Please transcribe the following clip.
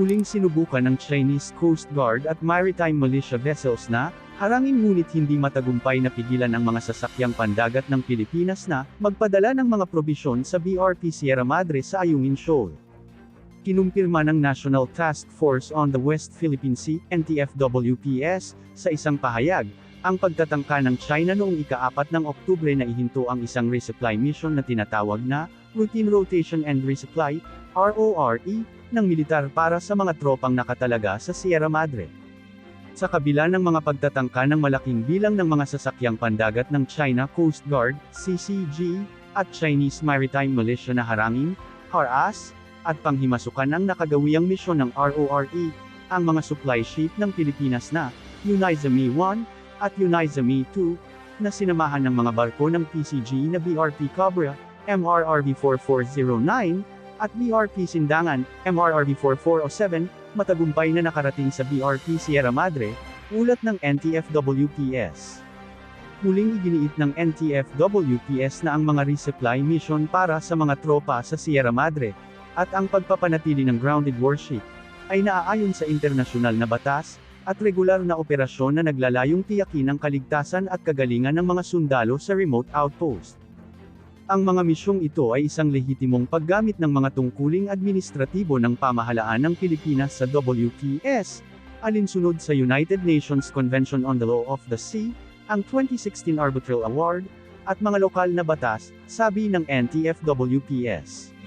Muling sinubukan ng Chinese Coast Guard at maritime militia vessels na, harangin ngunit hindi matagumpay na pigilan ang mga sasakyang pandagat ng Pilipinas na, magpadala ng mga probisyon sa BRP Sierra Madre sa Ayungin Shoal. Kinumpirma ng National Task Force on the West Philippine Sea, NTFWPS, sa isang pahayag, ang pagtatangka ng China noong ika-4 ng Oktubre na ihinto ang isang resupply mission na tinatawag na, Routine Rotation and Resupply, RORE, ng militar para sa mga tropang nakatalaga sa Sierra Madre. Sa kabila ng mga pagtatangka ng malaking bilang ng mga sasakyang pandagat ng China Coast Guard, CCG, at Chinese Maritime Militia na harangin, HARAS, at panghimasukan ang nakagawiyang misyon ng RORE, ang mga supply ship ng Pilipinas na, Unizami 1, at Unizami 2, na sinamahan ng mga barko ng PCG na BRP Cobra, MRRV 4409, at BRP Sindangan, MRRV 4407, matagumpay na nakarating sa BRP Sierra Madre, ulat ng NTFWPS. Muling iginiit ng NTFWPS na ang mga resupply mission para sa mga tropa sa Sierra Madre, at ang pagpapanatili ng grounded warship, ay naaayon sa internasyonal na batas, at regular na operasyon na naglalayong tiyakin ang kaligtasan at kagalingan ng mga sundalo sa remote outpost. Ang mga misyong ito ay isang lehitimong paggamit ng mga tungkuling administratibo ng pamahalaan ng Pilipinas sa WPS, alinsunod sa United Nations Convention on the Law of the Sea, ang 2016 Arbitral Award, at mga lokal na batas, sabi ng NTFWPS.